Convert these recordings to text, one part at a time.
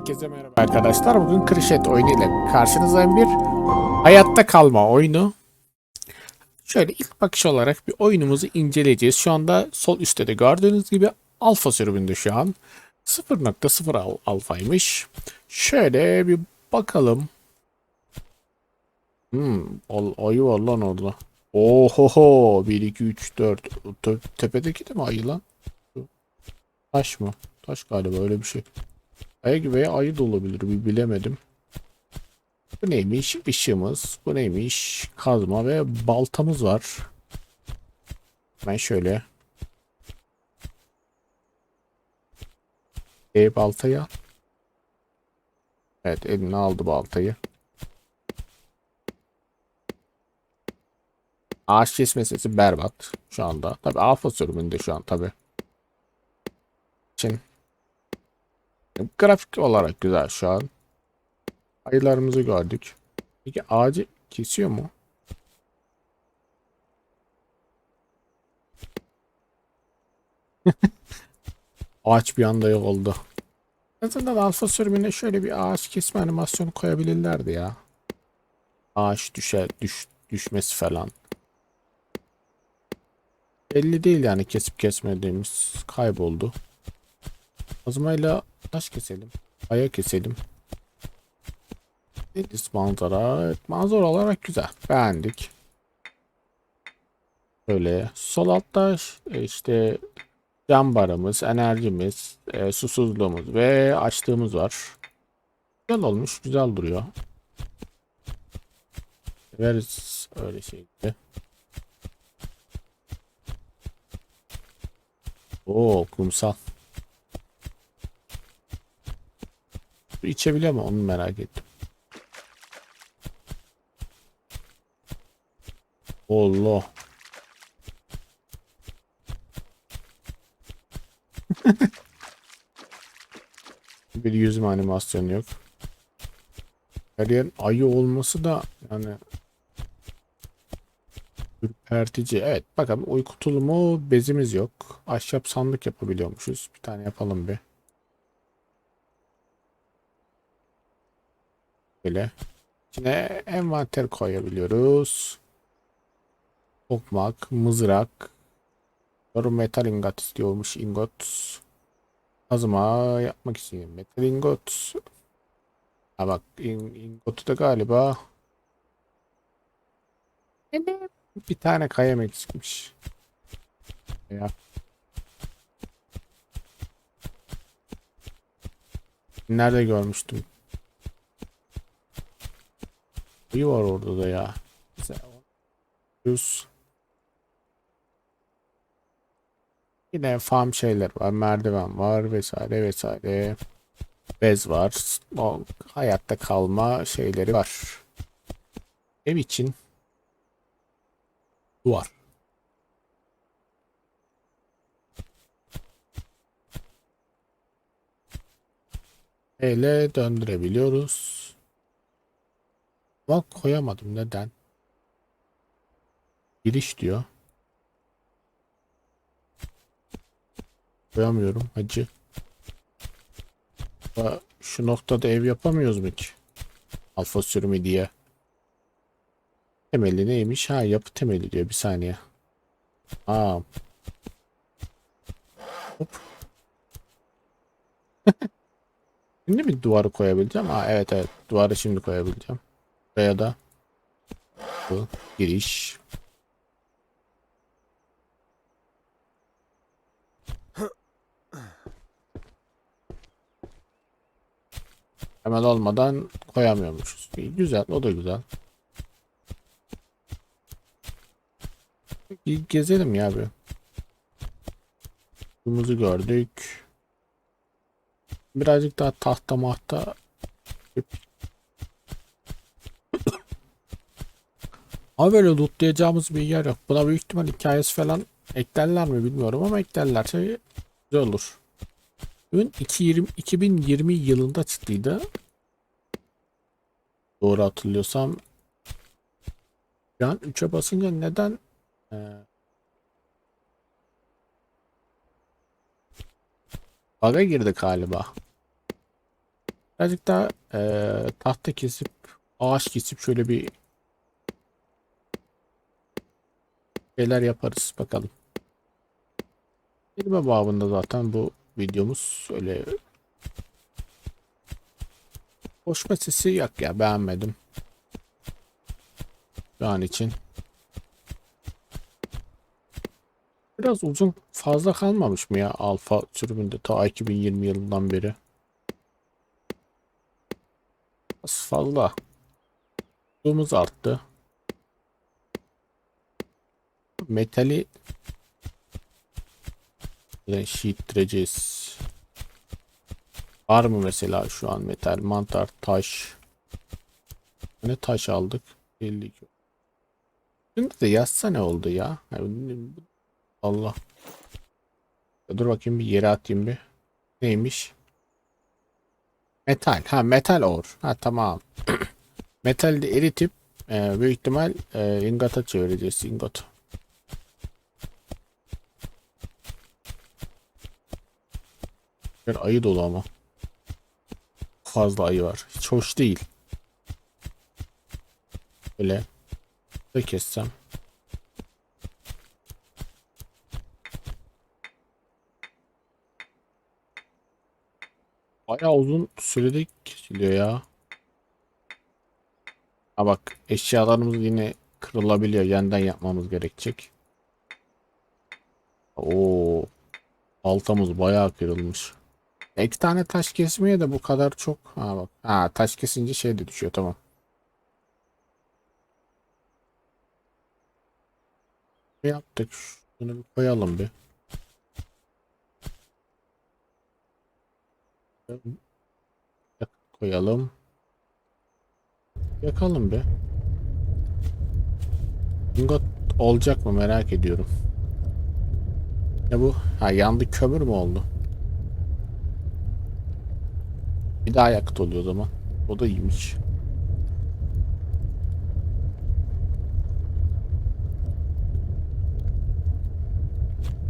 Herkese merhaba arkadaşlar. Bugün Krişet oyunu ile karşınızdayım bir hayatta kalma oyunu. Şöyle ilk bakış olarak bir oyunumuzu inceleyeceğiz. Şu anda sol üstte de gördüğünüz gibi alfa sürümünde şu an. 0.0 al alfaymış. Şöyle bir bakalım. Hmm, ayı var lan orada. Ohoho 1 2 3 4 Te- tepedeki de mi ayı lan? Taş mı? Taş galiba öyle bir şey. Ayı veya ayı da olabilir bir bilemedim. Bu neymiş? Işığımız. Bu neymiş? Kazma ve baltamız var. Ben şöyle. E baltayı al. Evet eline aldı baltayı. Ağaç kesme sesi berbat şu anda. Tabi alfa sürümünde şu an tabi. Için Grafik olarak güzel şu an. Ayılarımızı gördük. Peki ağacı kesiyor mu? Ağaç bir anda yok oldu. Aslında alfa sürümüne şöyle bir ağaç kesme animasyonu koyabilirlerdi ya. Ağaç düşe, düş, düşmesi falan. Belli değil yani kesip kesmediğimiz kayboldu. Kazmayla taş keselim. Aya keselim. Deniz manzara. Evet, manzara olarak güzel. Beğendik. Böyle sol altta e, işte cam barımız, enerjimiz, e, susuzluğumuz ve açlığımız var. Güzel olmuş. Güzel duruyor. Severiz öyle şeyleri. Oo kumsal. Su içebiliyor mu? Onu merak ettim. Allah. bir yüzme animasyonu yok. Her yerin ayı olması da yani ürpertici. Evet bakalım uyku tulumu bezimiz yok. Ahşap sandık yapabiliyormuşuz. Bir tane yapalım bir. Böyle. İçine envanter koyabiliyoruz. Tokmak, mızrak. Doğru metal ingot istiyormuş ingot. Kazma yapmak için metal ingot. Ha bak in, ingotu da galiba bir tane kaya eksikmiş. Ya. Nerede görmüştüm? İyi var orada da ya. Yüz. Yine farm şeyler var. Merdiven var vesaire vesaire. Bez var. O hayatta kalma şeyleri var. Ev için duvar. Ele döndürebiliyoruz. Bak koyamadım neden? Giriş diyor. Koyamıyorum hacı. Şu noktada ev yapamıyoruz mu ki? Alfa sürümü diye. Temeli neymiş? Ha yapı temeli diyor bir saniye. Aa. Hop. Şimdi mi duvarı koyabileceğim? Aa evet evet duvarı şimdi koyabileceğim. Buraya da bu giriş. Hemen olmadan koyamıyormuşuz. Güzel, o da güzel. Bir gezelim ya bir. Kırmızı gördük. Birazcık daha tahta mahta Ama böyle lootlayacağımız bir yer yok. Buna büyük ihtimal hikayesi falan eklerler mi bilmiyorum ama eklerlerse güzel olur. Ürün 2020, 2020 yılında çıktıydı. Doğru hatırlıyorsam. An 3'e basınca neden ee, Bug'a girdi galiba. Birazcık daha eee, tahta kesip ağaç kesip şöyle bir şeyler yaparız bakalım. Kelime babında zaten bu videomuz öyle Koşma sesi yok ya beğenmedim. Şu an için. Biraz uzun fazla kalmamış mı ya alfa sürümünde ta 2020 yılından beri? Az fazla. Hızımız arttı. Metali şiittireceğiz. Var mı mesela şu an metal, mantar, taş? Ne taş aldık? 52. Şimdi de yazsa ne oldu ya? Allah. Dur bakayım bir yere atayım bir. Neymiş? Metal. Ha metal ore. Ha tamam. Metali de eritip e, büyük ihtimal e, ingota çevireceğiz. Ingot. Bir ayı dolu ama. Fazla ayı var. Hiç hoş değil. Böyle da kessem. Bayağı uzun sürede kesiliyor ya. Ha bak eşyalarımız yine kırılabiliyor. Yeniden yapmamız gerekecek. Oo. Altamız bayağı kırılmış. Ya İki tane taş kesmeye de bu kadar çok. Ha bak. Ha taş kesince şey de düşüyor tamam. Ne yaptık? Şunu bir koyalım bir. Koyalım. Yakalım bir. Ingot olacak mı merak ediyorum. Ne bu? Ha yandı kömür mü oldu? Bir daha yakıt oluyor o zaman. O da iyiymiş.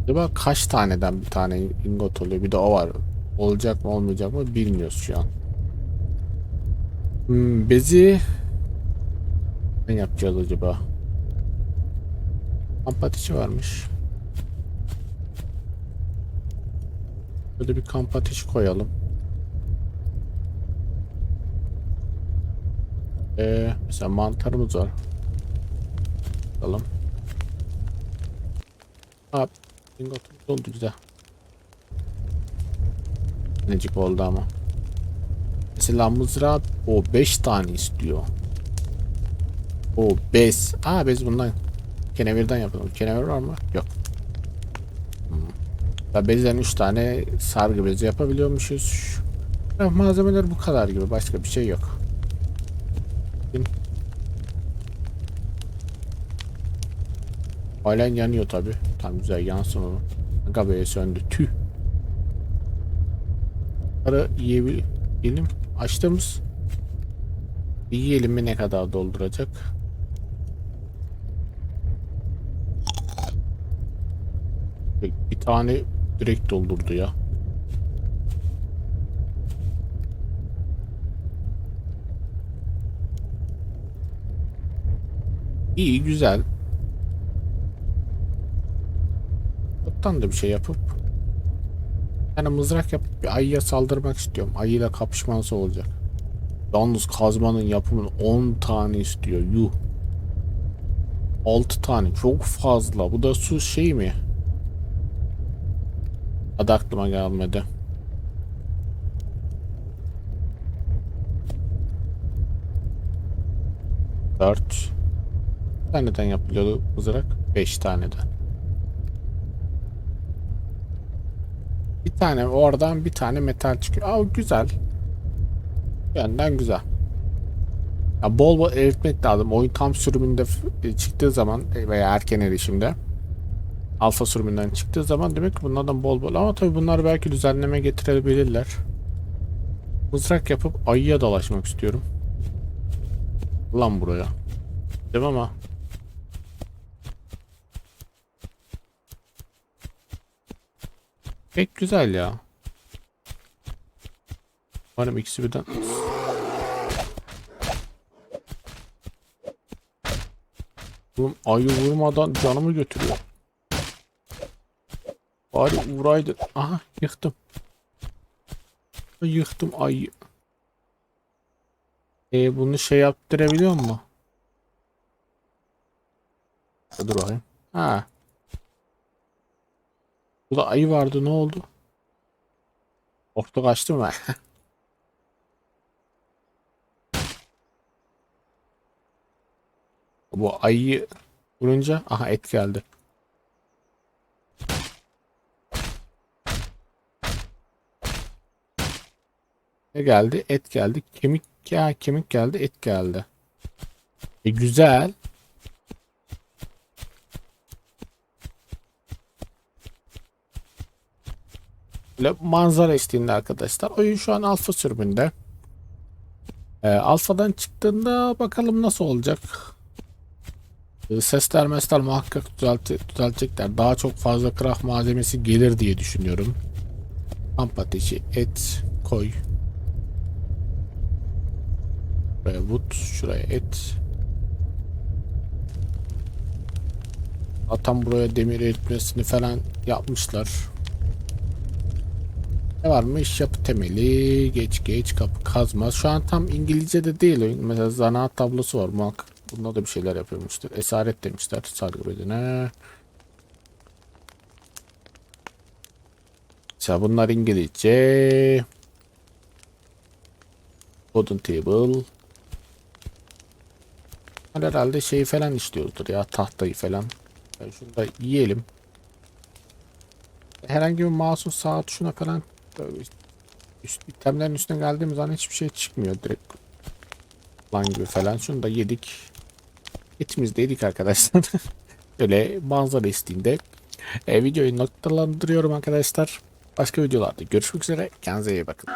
Acaba kaç taneden bir tane ingot oluyor? Bir de o var. Olacak mı olmayacak mı bilmiyoruz şu an. Hmm, bezi ne yapacağız acaba? Kamp ateşi varmış. Böyle bir kamp ateşi koyalım. Ee, mesela mantarımız var. Bakalım. Ha, bingotumuz oldu güzel. Necik oldu ama. Mesela mızrağı o 5 tane istiyor. O bez. Aa bez bundan. Kenevirden yapalım. Kenevir var mı? Yok. Hmm. Bezden 3 tane sargı bezi yapabiliyormuşuz. Ya, malzemeler bu kadar gibi. Başka bir şey yok. Halen yanıyor tabi. Tam güzel yansın onu. Be söndü. Tüh. Para yiyebilelim. Açtığımız bir yiyelim mi ne kadar dolduracak? Bir tane direkt doldurdu ya. İyi güzel. Ottan da bir şey yapıp yani mızrak yapıp bir ayıya saldırmak istiyorum. Ayıyla kapışması olacak. Yalnız kazmanın yapımını 10 tane istiyor. Yuh. 6 tane çok fazla. Bu da su şey mi? Adı aklıma gelmedi. Dört. Bir taneden yapılıyordu mızrak. Beş taneden. Tane oradan bir tane metal çıkıyor. Aa güzel. Yönden güzel. Ya bol bol eritmek lazım. Oyun tam sürümünde çıktığı zaman veya erken erişimde alfa sürümünden çıktığı zaman demek ki bunlardan bol bol ama tabii bunlar belki düzenleme getirebilirler. Mızrak yapıp ayıya dolaşmak istiyorum. Lan buraya. Değil ama? Pek güzel ya. Umarım ikisi birden. Oğlum ayı vurmadan canımı götürüyor. Bari vuraydı. Aha yıktım. Yıktım ayı. E bunu şey yaptırabiliyor mu? Dur bakayım. Ha. Burada ayı vardı ne oldu? Korktu kaçtı mı? Bu ayıyı vurunca aha et geldi. Ne geldi? Et geldi. Kemik ya kemik geldi, et geldi. E güzel. Böyle manzara eşliğinde arkadaşlar. Oyun şu an alfa sürümünde. Ee, alfadan çıktığında bakalım nasıl olacak. Ee, sesler mesler muhakkak düzelte, düzeltecekler. Daha çok fazla craft malzemesi gelir diye düşünüyorum. Kamp ateşi, et, koy. Buraya wood, şuraya et. Zaten buraya demir eritmesini falan yapmışlar. Ne varmış? Yapı temeli, geç geç kapı kazma. Şu an tam İngilizce de değil. oyun. Mesela zanaat tablosu var. Muhakkak bunda da bir şeyler yapıyormuştur. Esaret demişler sargı bedene. Mesela bunlar İngilizce. Wooden table. Herhalde şeyi falan istiyordur ya tahtayı falan. Yani şunu da yiyelim. Herhangi bir mouse'un sağ tuşuna falan üst itemlerin üstüne geldiğimiz zaman hiçbir şey çıkmıyor direkt. Lan gibi falan. Şunu da yedik. Etimizi de yedik arkadaşlar. Böyle manzara isteğinde. E, videoyu noktalandırıyorum arkadaşlar. Başka videolarda görüşmek üzere. Kendinize iyi bakın.